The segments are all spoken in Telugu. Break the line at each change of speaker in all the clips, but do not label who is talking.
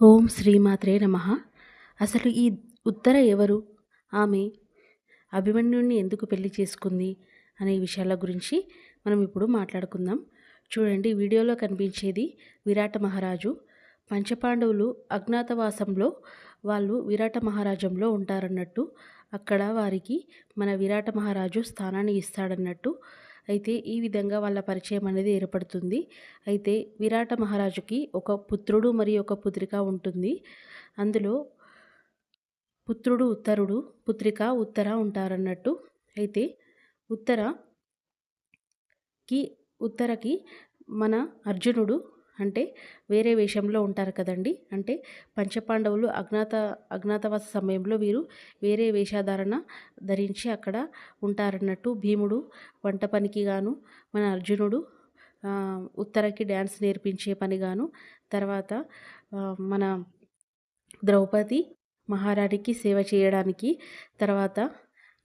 ఓం శ్రీమాత్రే నమ. అసలు ఈ ఉత్తర ఎవరు? ఆమె అభిమన్యుణ్ణి ఎందుకు పెళ్ళి చేసుకుంది అనే విషయాల గురించి మనం ఇప్పుడు మాట్లాడుకుందాం. చూడండి వీడియోలో కనిపించేది విరాట మహారాజు. పంచపాండవులు అజ్ఞాతవాసంలో వాళ్ళు విరాట మహారాజంలో ఉంటారన్నట్టు అక్కడ వారికి మన విరాట మహారాజు స్థానాన్ని ఇస్తాడన్నట్టు అయితే ఈ విధంగా వాళ్ళ పరిచయం అనేది ఏర్పడుతుంది. అయితే విరాట మహారాజుకి ఒక పుత్రుడు మరియు ఒక పుత్రిక ఉంటుంది. అందులో పుత్రుడు ఉత్తరుడు పుత్రిక ఉత్తర ఉంటారన్నట్టు. అయితే ఉత్తరకి ఉత్తరకి మన అర్జునుడు అంటే వేరే వేషంలో ఉంటారు కదండి. అంటే పంచపాండవులు అజ్ఞాత అజ్ఞాతవాస సమయంలో వీరు వేరే వేషధారణ ధరించి అక్కడ ఉంటారన్నట్టు భీముడు వంట పనికి గాను మన అర్జునుడు ఉత్తరకి డ్యాన్స్ నేర్పించే పని గాను తర్వాత మన ద్రౌపది మహారాణికి సేవ చేయడానికి తర్వాత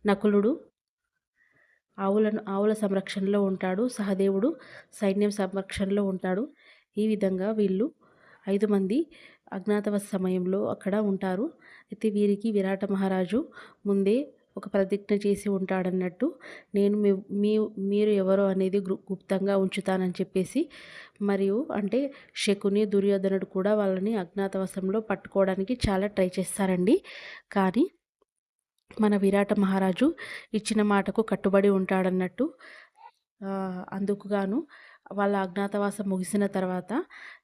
నకులుడు ఆవులను ఆవుల సంరక్షణలో ఉంటాడు సహదేవుడు సైన్యం సంరక్షణలో ఉంటాడు. ఈ విధంగా వీళ్ళు ఐదు మంది అజ్ఞాతవాస సమయంలో అక్కడ ఉంటారు. అయితే వీరికి విరాట మహారాజు ముందే ఒక ప్రతిజ్ఞ చేసి ఉంటాడన్నట్టు నేను మీ మీరు ఎవరో అనేది గుప్తంగా ఉంచుతానని చెప్పేసి మరియు అంటే శకుని దుర్యోధనుడు కూడా వాళ్ళని అజ్ఞాతవాసంలో పట్టుకోవడానికి చాలా ట్రై చేస్తారండి. కానీ మన విరాట మహారాజు ఇచ్చిన మాటకు కట్టుబడి ఉంటాడన్నట్టు అందుకు గాను వాళ్ళ అజ్ఞాతవాసం ముగిసిన తర్వాత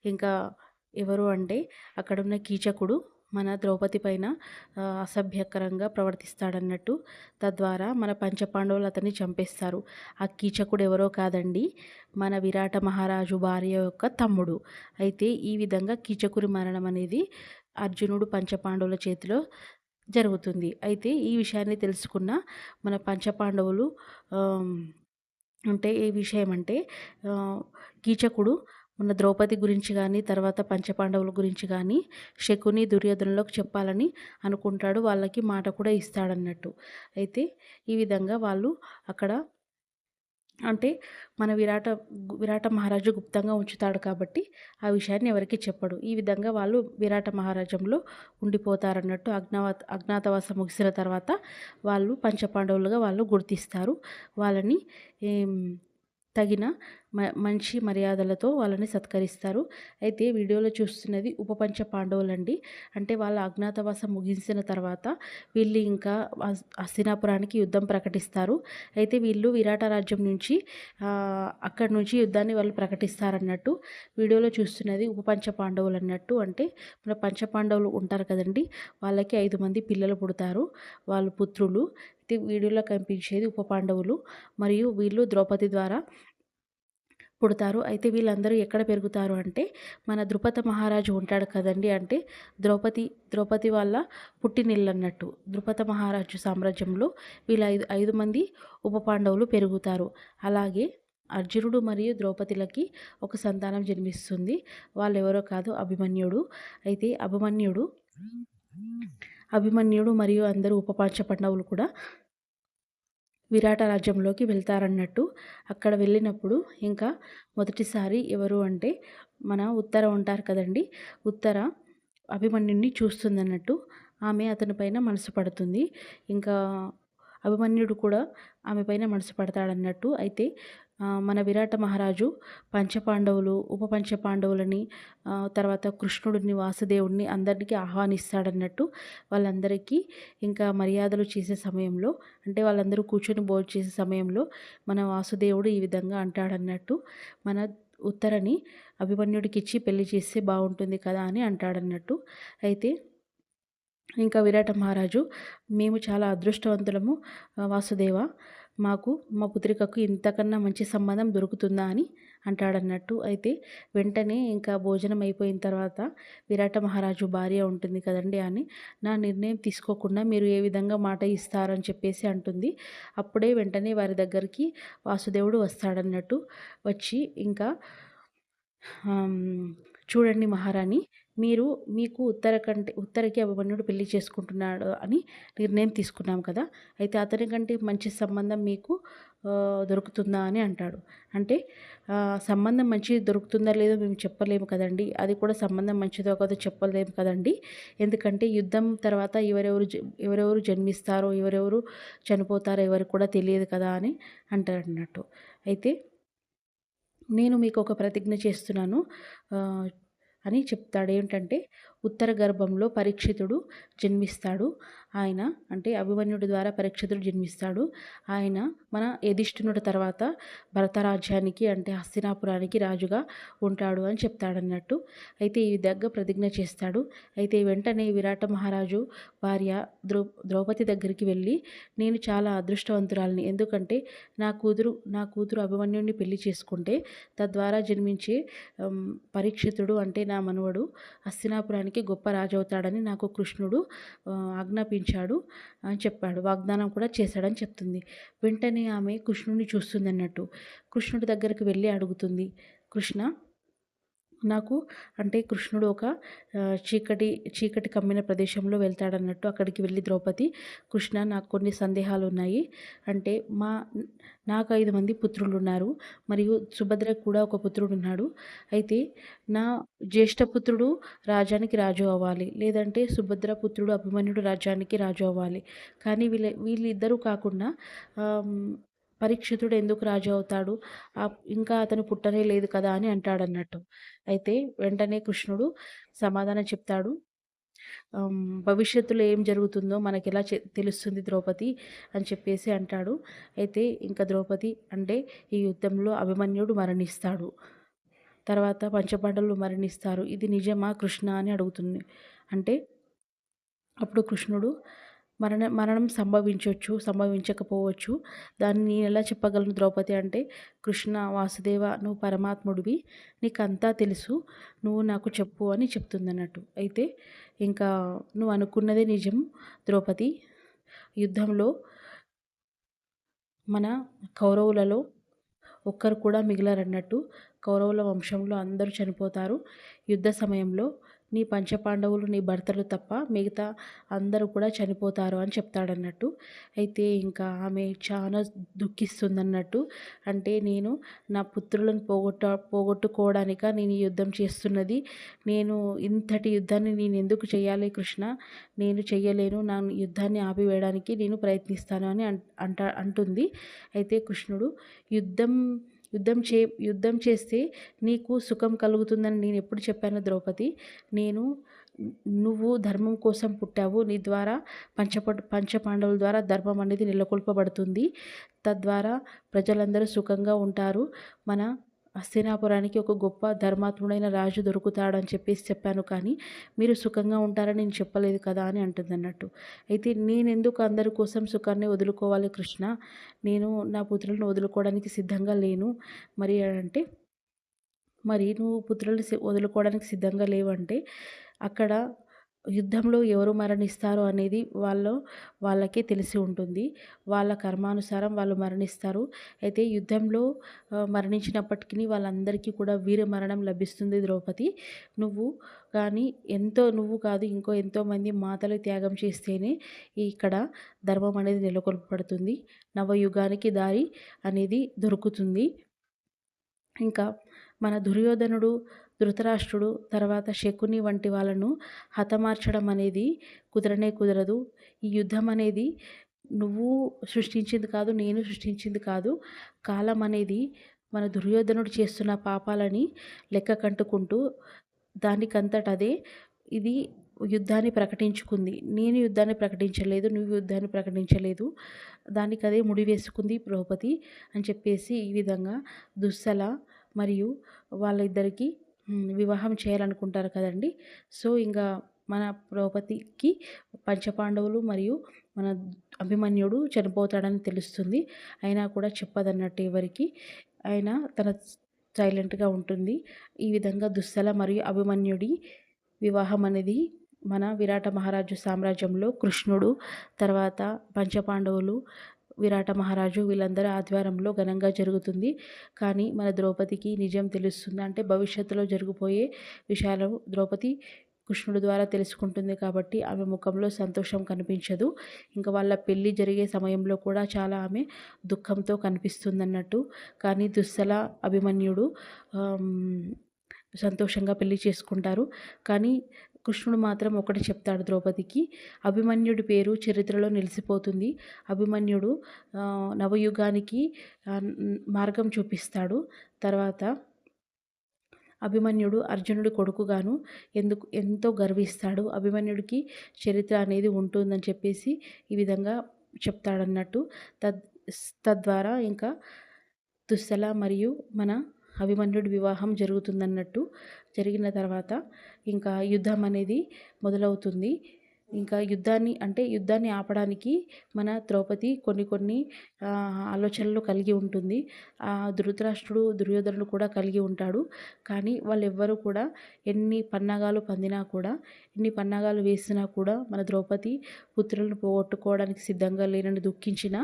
ఇంకా ఎవరు అంటే అక్కడున్న కీచకుడు మన ద్రౌపది పైన అసభ్యకరంగా ప్రవర్తిస్తాడన్నట్టు తద్వారా మన పంచపాండవులు అతన్ని చంపేస్తారు. ఆ కీచకుడు ఎవరో కాదండి మన విరాట మహారాజు భార్య యొక్క తమ్ముడు. అయితే ఈ విధంగా కీచకుడి మరణం అనేది అర్జునుడు పంచపాండవుల చేతిలో జరుగుతుంది. అయితే ఈ విషయాన్ని తెలుసుకున్న మన పంచపాండవులు అంటే ఏ విషయం అంటే కీచకుడు ఉన్న ద్రౌపది గురించి కానీ తర్వాత పంచపాండవుల గురించి కానీ శకుని దుర్యోధనలోకి చెప్పాలని అనుకుంటాడు. వాళ్ళకి మాట కూడా ఇస్తాడన్నట్టు. అయితే ఈ విధంగా వాళ్ళు అక్కడ అంటే మన విరాట విరాట మహారాజు గుప్తంగా ఉంచుతాడు కాబట్టి ఆ విషయాన్ని ఎవరికి చెప్పడు. ఈ విధంగా వాళ్ళు విరాట మహారాజంలో ఉండిపోతారన్నట్టు అజ్ఞావా అజ్ఞాతవాసం ముగిసిన తర్వాత వాళ్ళు పంచపాండవులుగా వాళ్ళు గుర్తిస్తారు. వాళ్ళని తగిన మంచి మర్యాదలతో వాళ్ళని సత్కరిస్తారు. అయితే వీడియోలో చూస్తున్నది ఉపపంచ పాండవులండి. అంటే వాళ్ళ అజ్ఞాతవాసం ముగించిన తర్వాత వీళ్ళు ఇంకా హస్తినాపురానికి యుద్ధం ప్రకటిస్తారు. అయితే వీళ్ళు విరాట రాజ్యం నుంచి అక్కడి నుంచి యుద్ధాన్ని వాళ్ళు ప్రకటిస్తారన్నట్టు వీడియోలో చూస్తున్నది ఉపపంచ పాండవులు అన్నట్టు. అంటే మన పంచపాండవులు ఉంటారు కదండి వాళ్ళకి ఐదు మంది పిల్లలు పుడతారు వాళ్ళు పుత్రులు. అయితే వీడియోలో కనిపించేది ఉప పాండవులు. మరియు వీళ్ళు ద్రౌపది ద్వారా పుడతారు. అయితే వీళ్ళందరూ ఎక్కడ పెరుగుతారు అంటే మన ద్రుపద మహారాజు ఉంటాడు కదండి అంటే ద్రౌపది ద్రౌపది వాళ్ళ పుట్టినిల్లు అన్నట్టు ద్రుపద మహారాజు సామ్రాజ్యంలో వీళ్ళ ఐదు ఐదు మంది ఉప పాండవులు పెరుగుతారు. అలాగే అర్జునుడు మరియు ద్రౌపదిలకి ఒక సంతానం జన్మిస్తుంది. వాళ్ళు ఎవరో కాదు అభిమన్యుడు. అయితే అభిమన్యుడు అభిమన్యుడు మరియు అందరూ ఉపపాంచ పాండవులు కూడా విరాట రాజ్యంలోకి వెళ్తారన్నట్టు అక్కడ వెళ్ళినప్పుడు ఇంకా మొదటిసారి ఎవరు అంటే మన ఉత్తర ఉంటారు కదండి. ఉత్తర అభిమన్యుడిని చూస్తుందన్నట్టు ఆమె అతని పైన మనసు పడుతుంది. ఇంకా అభిమన్యుడు కూడా ఆమె పైన మనసు పడతాడన్నట్టు అయితే మన విరాట మహారాజు పంచపాండవులు ఉప పంచపాండవులని తర్వాత కృష్ణుడిని వాసుదేవుడిని అందరికీ ఆహ్వానిస్తాడన్నట్టు వాళ్ళందరికీ ఇంకా మర్యాదలు చేసే సమయంలో అంటే వాళ్ళందరూ కూర్చొని భోజనం చేసే సమయంలో మన వాసుదేవుడు ఈ విధంగా అంటాడన్నట్టు మన ఉత్తరని అభిమన్యుడికి ఇచ్చి పెళ్ళి చేస్తే బాగుంటుంది కదా అని అంటాడన్నట్టు. అయితే ఇంకా విరాట మహారాజు మేము చాలా అదృష్టవంతులము వాసుదేవ. మాకు మా పుత్రికకు ఇంతకన్నా మంచి సంబంధం దొరుకుతుందా అని అంటాడన్నట్టు అయితే వెంటనే ఇంకా భోజనం అయిపోయిన తర్వాత విరాట మహారాజు భార్య ఉంటుంది కదండి అని నా నిర్ణయం తీసుకోకుండా మీరు ఏ విధంగా మాట ఇస్తారని చెప్పేసి అంటుంది. అప్పుడే వెంటనే వారి దగ్గరికి వాసుదేవుడు వస్తాడన్నట్టు వచ్చి ఇంకా చూడండి మహారాణి మీరు మీకు ఉత్తర కంటే ఉత్తరకి అభిమన్యుడు పెళ్ళి చేసుకుంటున్నాడు అని నిర్ణయం తీసుకున్నాం కదా. అయితే అతని కంటే మంచి సంబంధం మీకు దొరుకుతుందా అని అంటాడు. అంటే సంబంధం మంచిది దొరుకుతుందా లేదో మేము చెప్పలేము కదండి. అది కూడా సంబంధం మంచిదో కాదో చెప్పలేము కదండి. ఎందుకంటే యుద్ధం తర్వాత ఎవరెవరు ఎవరెవరు జన్మిస్తారో ఎవరెవరు చనిపోతారో ఎవరికి కూడా తెలియదు కదా అని అంటారు అన్నట్టు అయితే నేను మీకు ఒక ప్రతిజ్ఞ చేస్తున్నాను. అని చెప్తాడు. ఏంటంటే ఉత్తర గర్భంలో పరీక్షితుడు జన్మిస్తాడు. ఆయన అంటే అభిమన్యుడి ద్వారా పరీక్షితుడు జన్మిస్తాడు. ఆయన మన యధిష్ఠునుడి తర్వాత భరతరాజ్యానికి అంటే హస్తినాపురానికి రాజుగా ఉంటాడు అని చెప్తాడన్నట్టు. అయితే ఈ దగ్గ ప్రతిజ్ఞ చేస్తాడు. అయితే వెంటనే విరాట మహారాజు భార్య ద్రౌ ద్రౌపది దగ్గరికి వెళ్ళి నేను చాలా అదృష్టవంతురాలని. ఎందుకంటే నా కూతురు నా కూతురు అభిమన్యుడిని పెళ్ళి చేసుకుంటే తద్వారా జన్మించే పరీక్షితుడు అంటే నా మనవడు హస్తినాపురానికి గొప్ప రాజు అవుతాడని నాకు కృష్ణుడు ఆజ్ఞాపించాడు అని చెప్పాడు. వాగ్దానం కూడా చేశాడని చెప్తుంది. వెంటనే ఆమె కృష్ణుడిని చూస్తుంది అన్నట్టు కృష్ణుడి దగ్గరికి వెళ్ళి అడుగుతుంది కృష్ణ నాకు అంటే కృష్ణుడు ఒక చీకటి చీకటి కమ్మిన ప్రదేశంలో వెళ్తాడన్నట్టు అక్కడికి వెళ్ళి ద్రౌపది కృష్ణ నాకు కొన్ని సందేహాలు ఉన్నాయి అంటే మా నాకు ఐదు మంది పుత్రులు ఉన్నారు మరియు సుభద్రకు కూడా ఒక పుత్రుడు ఉన్నాడు అయితే నా జ్యేష్ఠ పుత్రుడు రాజ్యానికి రాజు అవ్వాలి. లేదంటే సుభద్ర పుత్రుడు అభిమన్యుడు రాజ్యానికి రాజు అవ్వాలి. కానీ వీళ్ళ వీళ్ళిద్దరూ కాకుండా పరీక్షితుడు ఎందుకు రాజు అవుతాడు? ఇంకా అతను పుట్టనే లేదు కదా అని అంటాడన్నట్టు. అయితే వెంటనే కృష్ణుడు సమాధానం చెప్తాడు. భవిష్యత్తులో ఏం జరుగుతుందో మనకి ఎలా తెలుస్తుంది ద్రౌపది? అని చెప్పేసి అంటాడు. అయితే ఇంకా ద్రౌపది అంటే ఈ యుద్ధంలో అభిమన్యుడు మరణిస్తాడు. తర్వాత పంచపాండవులు మరణిస్తారు. ఇది నిజమా కృష్ణ అని అడుగుతుంది. అంటే అప్పుడు కృష్ణుడు మరణ మరణం సంభవించవచ్చు సంభవించకపోవచ్చు. దాన్ని నేను ఎలా చెప్పగలను ద్రౌపది అంటే కృష్ణ వాసుదేవ నువ్వు పరమాత్ముడివి నీకంతా తెలుసు నువ్వు నాకు చెప్పు అని చెప్తుందన్నట్టు. అయితే ఇంకా నువ్వు అనుకున్నదే నిజం ద్రౌపది. యుద్ధంలో మన కౌరవులలో ఒక్కరు కూడా మిగిలారన్నట్టు కౌరవుల వంశంలో అందరూ చనిపోతారు. యుద్ధ సమయంలో నీ పంచపాండవులు నీ భర్తలు తప్ప మిగతా అందరూ కూడా చనిపోతారు అని చెప్తాడన్నట్టు. అయితే ఇంకా ఆమె చాలా దుఃఖిస్తుందన్నట్టు. అంటే నేను నా పుత్రులను పోగొట్ట పోగొట్టుకోవడానిక నేను యుద్ధం చేస్తున్నది? నేను ఇంతటి యుద్ధాన్ని నేను ఎందుకు చేయాలి కృష్ణ? నేను చెయ్యలేను. నా యుద్ధాన్ని ఆపివేయడానికి నేను ప్రయత్నిస్తాను అని అంట అంటుంది. అయితే కృష్ణుడు యుద్ధం యుద్ధం చే యుద్ధం చేస్తే నీకు సుఖం కలుగుతుందని నేను ఎప్పుడు చెప్పాను ద్రౌపది. నేను నువ్వు ధర్మం కోసం పుట్టావు. నీ ద్వారా పంచప పంచపాండవుల ద్వారా ధర్మం అనేది నెలకొల్పబడుతుంది. తద్వారా ప్రజలందరూ సుఖంగా ఉంటారు. మన హస్తినాపురానికి ఒక గొప్ప ధర్మాత్ముడైన రాజు దొరుకుతాడని చెప్పేసి చెప్పాను కానీ మీరు సుఖంగా ఉంటారని నేను చెప్పలేదు కదా అని అంటుంది అన్నట్టు. అయితే నేను ఎందుకు అందరి కోసం సుఖాన్ని వదులుకోవాలి కృష్ణ? నేను నా పుత్రులను వదులుకోవడానికి సిద్ధంగా లేను. మరి అంటే మరి నువ్వు పుత్రులను వదులుకోవడానికి సిద్ధంగా లేవంటే అక్కడ యుద్ధంలో ఎవరు మరణిస్తారో అనేది వాళ్ళ వాళ్ళకే తెలిసి ఉంటుంది. వాళ్ళ కర్మానుసారం వాళ్ళు మరణిస్తారు. అయితే యుద్ధంలో మరణించినప్పటికీ వాళ్ళందరికీ కూడా వీర మరణం లభిస్తుంది ద్రౌపది. నువ్వు కానీ ఎంతో నువ్వు కాదు ఇంకో ఎంతోమంది మాతలు త్యాగం చేస్తేనే ఇక్కడ ధర్మం అనేది నెలకొల్పబడుతుంది. నవయుగానికి దారి అనేది దొరుకుతుంది. ఇంకా మన దుర్యోధనుడు ధృతరాష్ట్రుడు తర్వాత శకుని వంటి వాళ్ళను హతమార్చడం అనేది కుదరనే కుదరదు. ఈ యుద్ధం అనేది నువ్వు సృష్టించింది కాదు నేను సృష్టించింది కాదు. కాలం అనేది మన దుర్యోధనుడు చేస్తున్న పాపాలని లెక్క కంటుకుంటూ దానికంతటదే ఇది యుద్ధాన్ని ప్రకటించుకుంది. నేను యుద్ధాన్ని ప్రకటించలేదు నువ్వు యుద్ధాన్ని ప్రకటించలేదు. దానికి అదే ముడి వేసుకుంది ద్రౌపది అని చెప్పేసి ఈ విధంగా దుస్సల మరియు వాళ్ళిద్దరికీ వివాహం చేయాలనుకుంటారు కదండి. సో ఇంకా మన ద్రౌపదికి పంచపాండవులు మరియు మన అభిమన్యుడు చనిపోతాడని తెలుస్తుంది. అయినా కూడా చెప్పదన్నట్టు ఎవరికి. ఆయన తన సైలెంట్గా ఉంటుంది. ఈ విధంగా దుస్సల మరియు అభిమన్యుడి వివాహం అనేది మన విరాట మహారాజు సామ్రాజ్యంలో కృష్ణుడు తర్వాత పంచపాండవులు విరాట మహారాజు వీళ్ళందరి ఆధ్వర్యంలో ఘనంగా జరుగుతుంది. కానీ మన ద్రౌపదికి నిజం తెలుస్తుంది. అంటే భవిష్యత్తులో జరిగిపోయే విషయాలు ద్రౌపది కృష్ణుడి ద్వారా తెలుసుకుంటుంది కాబట్టి ఆమె ముఖంలో సంతోషం కనిపించదు. ఇంకా వాళ్ళ పెళ్ళి జరిగే సమయంలో కూడా చాలా ఆమె దుఃఖంతో కనిపిస్తుందన్నట్టు. కానీ దుస్సల అభిమన్యుడు సంతోషంగా పెళ్ళి చేసుకుంటారు. కానీ కృష్ణుడు మాత్రం ఒకటి చెప్తాడు ద్రౌపదికి. అభిమన్యుడి పేరు చరిత్రలో నిలిచిపోతుంది. అభిమన్యుడు నవయుగానికి మార్గం చూపిస్తాడు. తర్వాత అభిమన్యుడు అర్జునుడి కొడుకుగాను ఎందుకు ఎంతో గర్విస్తాడు. అభిమన్యుడికి చరిత్ర అనేది ఉంటుందని చెప్పేసి ఈ విధంగా చెప్తాడన్నట్టు. తద్ తద్వారా ఇంకా దుస్సల మరియు మన అభిమన్యుడి వివాహం జరుగుతుందన్నట్టు జరిగిన తర్వాత ఇంకా యుద్ధం అనేది మొదలవుతుంది. ఇంకా యుద్ధాన్ని అంటే యుద్ధాన్ని ఆపడానికి మన ద్రౌపది కొన్ని కొన్ని ఆలోచనలు కలిగి ఉంటుంది. ఆ ధృతరాష్ట్రుడు దుర్యోధనుడు కూడా కలిగి ఉంటాడు. కానీ వాళ్ళెవ్వరూ కూడా ఎన్ని పన్నాగాలు పందినా కూడా ఎన్ని పన్నాగాలు వేసినా కూడా మన ద్రౌపది పుత్రులను పోగొట్టుకోవడానికి సిద్ధంగా లేనని దుఃఖించిన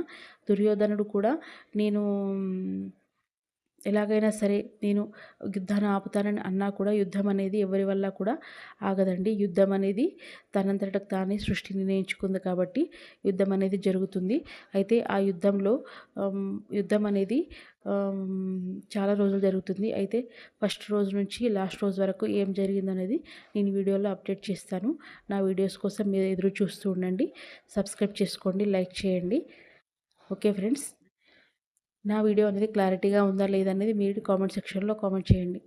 దుర్యోధనుడు కూడా నేను ఎలాగైనా సరే నేను యుద్ధాన్ని ఆపుతానని అన్నా కూడా యుద్ధం అనేది ఎవరి వల్ల కూడా ఆగదండి. యుద్ధం అనేది తనంతట తానే సృష్టి నిర్ణయించుకుంది కాబట్టి యుద్ధం అనేది జరుగుతుంది. అయితే ఆ యుద్ధంలో యుద్ధం అనేది చాలా రోజులు జరుగుతుంది. అయితే ఫస్ట్ రోజు నుంచి లాస్ట్ రోజు వరకు ఏం జరిగిందనేది నేను వీడియోలో అప్డేట్ చేస్తాను. నా వీడియోస్ కోసం మీరు ఎదురు చూస్తూ ఉండండి. సబ్స్క్రైబ్ చేసుకోండి లైక్ చేయండి. Okay friends. నా వీడియో అనేది క్లారిటీగా ఉందా లేదా అనేది మీరు కామెంట్ సెక్షన్లో కామెంట్ చేయండి.